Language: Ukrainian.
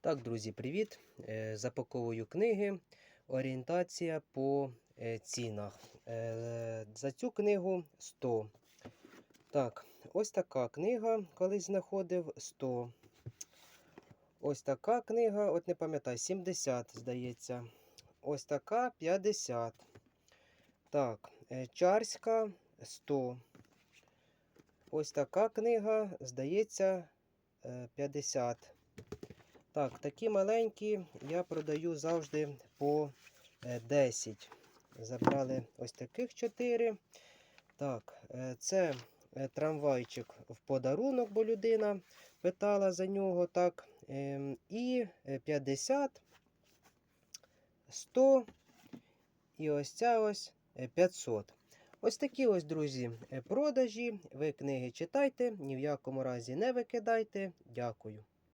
Так, друзі, привіт! Е, Запаковую книги. Орієнтація по е, цінах. Е, За цю книгу 100. Так, ось така книга колись знаходив 100. Ось така книга, от не пам'ятаю, 70, здається. Ось така 50. Так, Чарська 100. Ось така книга, здається, е, 50. Так, такі маленькі я продаю завжди по е, 10. Забрали ось таких 4. Так, е, це е, трамвайчик в подарунок, бо людина питала за нього. Так. ем, І е, 50, 100 і ось ця ось е, 500. Ось такі ось, друзі, е, продажі. Ви книги читайте, ні в якому разі не викидайте. Дякую.